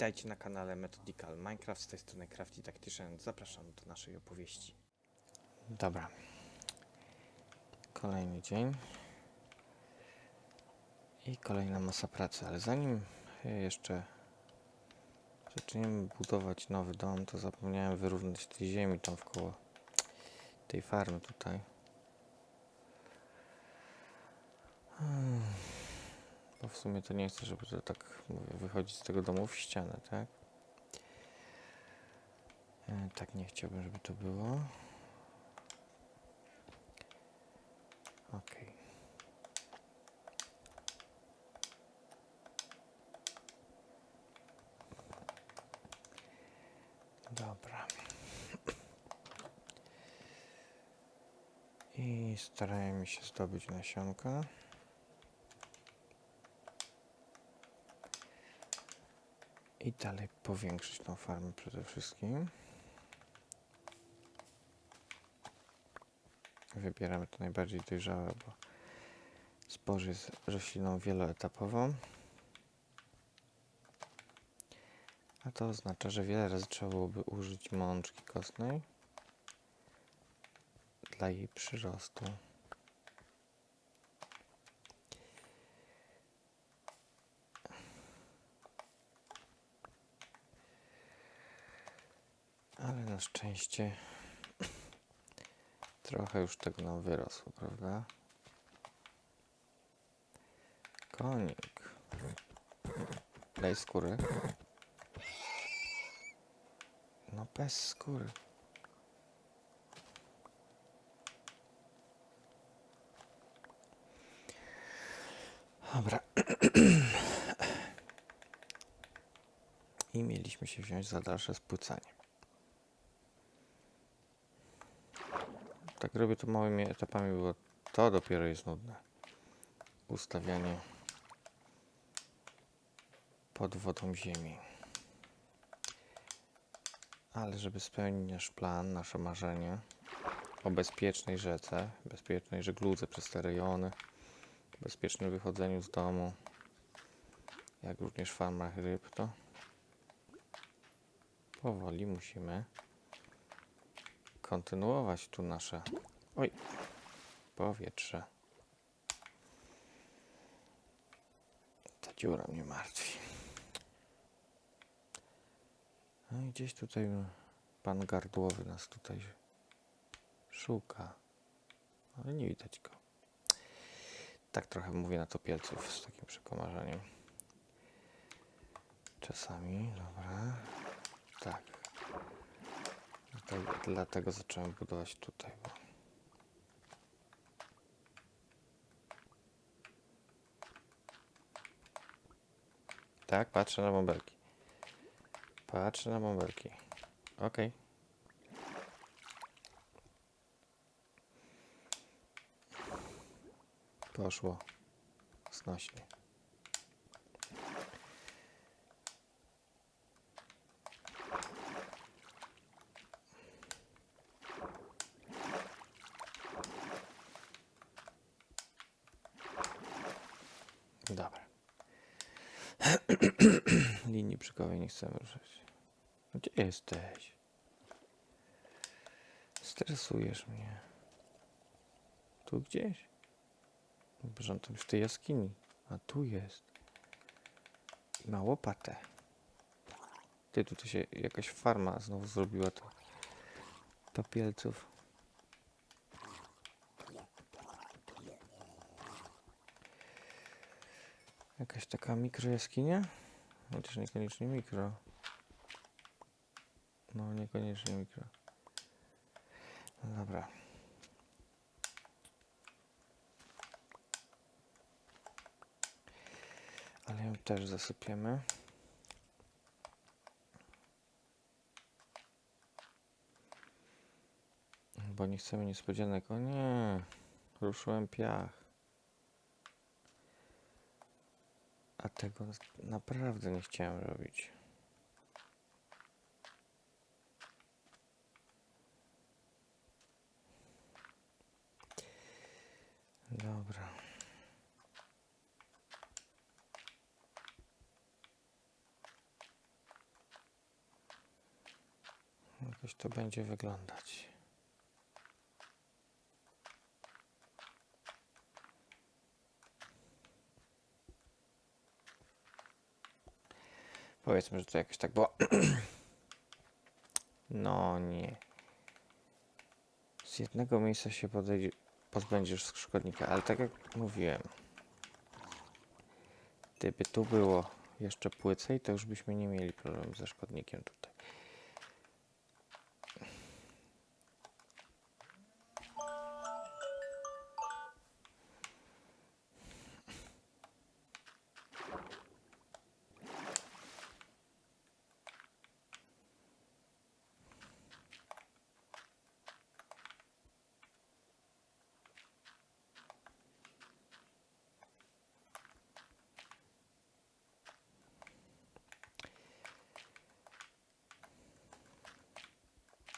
Witajcie na kanale Methodical Minecraft, z tej strony Crafty Tactician. Zapraszam do naszej opowieści. Dobra. Kolejny dzień. I kolejna masa pracy, ale zanim jeszcze zaczniemy budować nowy dom, to zapomniałem wyrównać tej ziemi tam wkoło tej farmy tutaj. Hmm. Bo w sumie to nie chcę, żeby to tak mówię, wychodzić z tego domu w ścianę, tak? E, tak nie chciałbym, żeby to było. Okej. Dobra. I starajmy się zdobyć nasionka. I dalej powiększyć tą farmę przede wszystkim. Wybieramy to najbardziej dojrzałe, bo zboże jest rośliną wieloetapową. A to oznacza, że wiele razy trzeba byłoby użyć mączki kostnej dla jej przyrostu. Ale na szczęście trochę już tego nam wyrosło, prawda? Konik. Daj skóry. No bez skóry. Dobra. I mieliśmy się wziąć za dalsze spłycanie. Tak robię to małymi etapami, bo to dopiero jest nudne. Ustawianie pod wodą ziemi. Ale żeby spełnić nasz plan, nasze marzenie o bezpiecznej rzece, bezpiecznej żegludze przez te rejony, bezpiecznym wychodzeniu z domu, jak również farmach ryb, to powoli musimy kontynuować tu nasze. Oj, powietrze. Ta dziura mnie martwi. No i gdzieś tutaj pan gardłowy nas tutaj szuka. Ale nie widać go. Tak trochę mówię na topielców z takim przekomarzeniem. Czasami, dobra. Tak. Dlatego, zacząłem budować tutaj. Bo... Tak, patrzę na bąbelki. Patrzę na bąbelki. Okej. Poszło. Znośnie. Dobra. Linii brzygowej nie chcemy ruszać. Gdzie jesteś? Stresujesz mnie. Tu gdzieś? Boże, tam w tej jaskini. A tu jest. I ma łopatę. Ty, tu to się jakaś farma znowu zrobiła to. Topielców. Jakaś taka mikrojaskinia? Chociaż niekoniecznie mikro. No, niekoniecznie mikro. No dobra. Ale ją też zasypiemy. Bo nie chcemy niespodzianek. O nie, ruszyłem piach. A tego naprawdę nie chciałem robić. Dobra. Jakoś to będzie wyglądać. Powiedzmy, że to jakoś tak było. No nie. Z jednego miejsca się podejdzie, pozbędziesz szkodnika, ale tak jak mówiłem, gdyby tu było jeszcze płycej, to już byśmy nie mieli problemu ze szkodnikiem tutaj.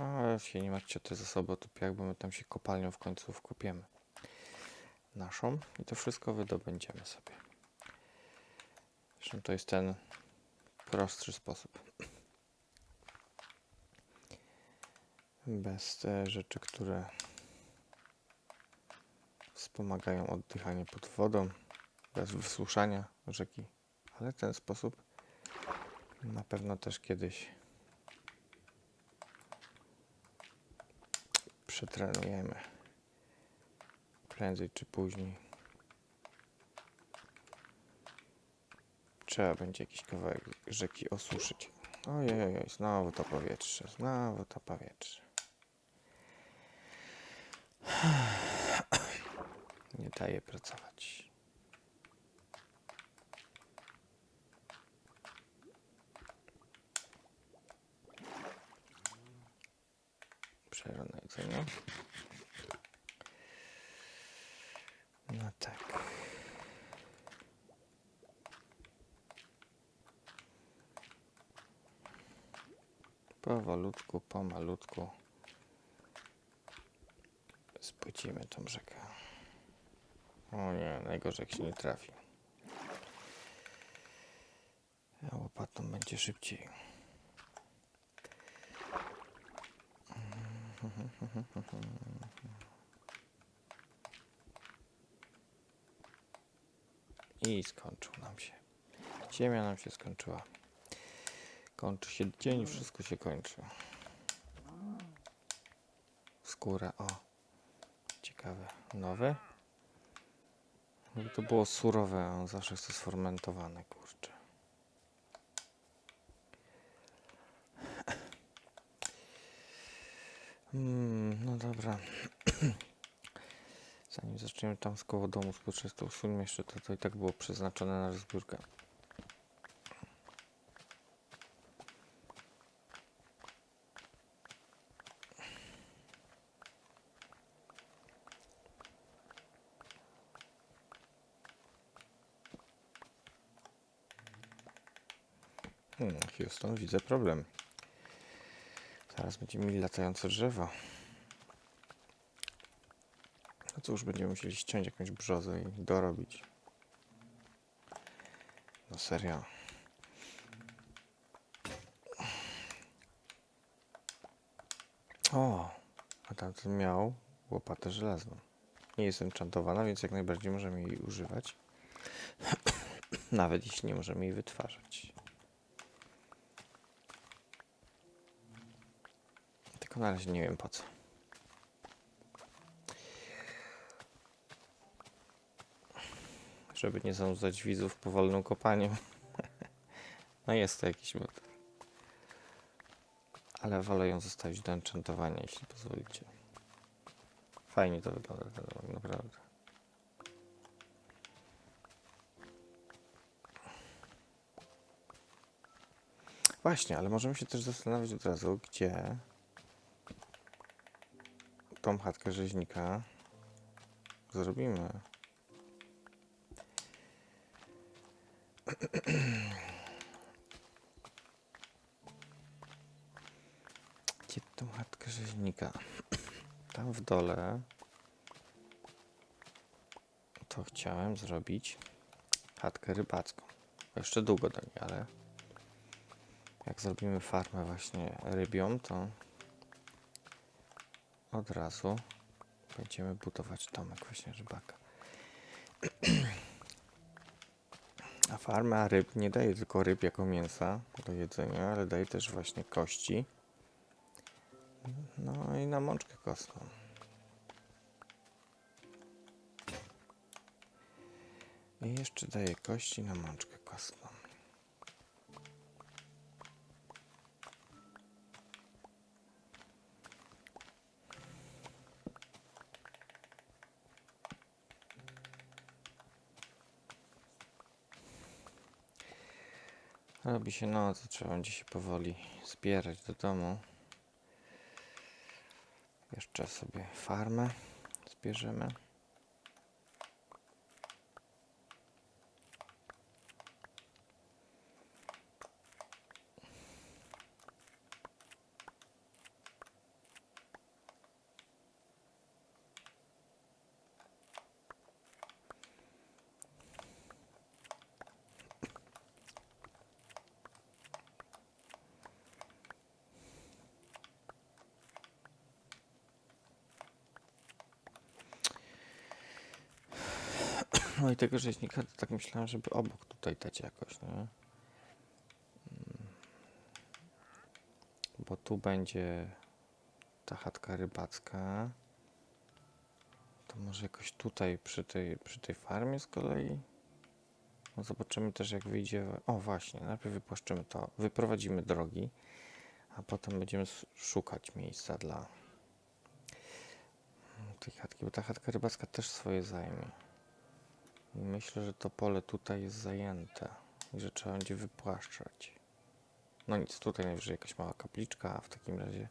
A się nie martwcie te zasoby otupiak, bo my tam się kopalnią w końcu wkopiemy. Naszą i to wszystko wydobędziemy sobie. Zresztą to jest ten prostszy sposób. Bez rzeczy, które wspomagają oddychanie pod wodą, bez wysłuszania rzeki. Ale ten sposób na pewno też kiedyś przetrenujemy. Prędzej czy później. Trzeba będzie jakiś kawałek rzeki osuszyć. Ojej, ojej, znowu to powietrze, znowu to powietrze. Nie daje pracować. Jedzenie. No tak. Powolutku, pomalutku spłycimy tą rzekę. O nie, najgorzej jak się nie trafi. A łopatą będzie szybciej. I skończył nam się. Ziemia nam się skończyła. Kończy się dzień, wszystko się kończy. Skóra, o. Ciekawe. Nowe? To było surowe, on zawsze chce sfermentowane, kurczę. Mm, no dobra. Zanim zaczniemy tam z koło domu to usuńmy jeszcze to, to i tak było przeznaczone na rozbiórkę. Hmm, Houston, widzę problem. Zaraz będziemy mieli latające drzewo. No cóż, będziemy musieli ściąć jakąś brzozę i dorobić. No serio. O, a tamten miał łopatę żelazną. Nie jest enchantowana, więc jak najbardziej możemy jej używać. Nawet jeśli nie możemy jej wytwarzać. Na razie nie wiem po co. Żeby nie zanudzać widzów powolnym kopaniem. no jest to jakiś motyw. Ale wolę ją zostawić do enchantowania, jeśli pozwolicie. Fajnie to wygląda ten domek, naprawdę. Właśnie, ale możemy się też zastanowić od razu, gdzie tą chatkę rzeźnika zrobimy. Gdzie tą chatkę rzeźnika? Tam w dole to chciałem zrobić chatkę rybacką. Jeszcze długo do niej, ale jak zrobimy farmę właśnie rybią, to od razu będziemy budować domek właśnie rybaka. A farma ryb nie daje tylko ryb jako mięsa do jedzenia, ale daje też właśnie kości. No i na mączkę kostną. I jeszcze daje kości na mączkę kostną. Robi się noc, trzeba będzie się powoli zbierać do domu. Jeszcze sobie farmę zbierzemy. No i tego rzeźnika tak myślałem, żeby obok tutaj dać jakoś, nie? Mm. Bo tu będzie ta chatka rybacka. To może jakoś tutaj przy tej, przy tej farmie z kolei? No zobaczymy też jak wyjdzie. O właśnie, najpierw wypłaszczymy to, wyprowadzimy drogi, a potem będziemy szukać miejsca dla tej chatki, bo ta chatka rybacka też swoje zajmie. I Myślę, że to pole tutaj jest zajęte i że trzeba będzie wypłaszczać. No nic, tutaj najwyżej jakaś mała kapliczka, a w takim razie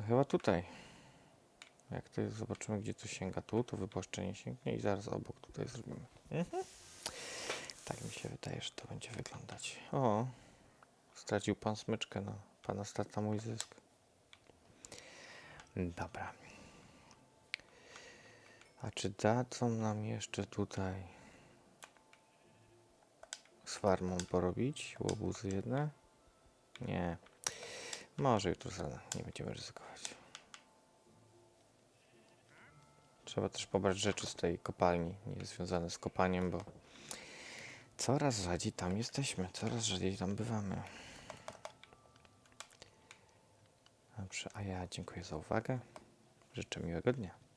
no chyba tutaj. Jak to jest, zobaczymy gdzie to sięga tu, to wypłaszczenie sięgnie i zaraz obok tutaj zrobimy. Mhm. Tak mi się wydaje, że to będzie wyglądać. O, stracił pan smyczkę, no. Pana strata mój zysk. Dobra. A czy dadzą nam jeszcze tutaj z farmą porobić łobuzy jedne? Nie. Może jutro rano, nie będziemy ryzykować. Trzeba też pobrać rzeczy z tej kopalni, nie związane z kopaniem, bo coraz rzadziej tam jesteśmy, coraz rzadziej tam bywamy. Dobrze, a ja dziękuję za uwagę. Życzę miłego dnia.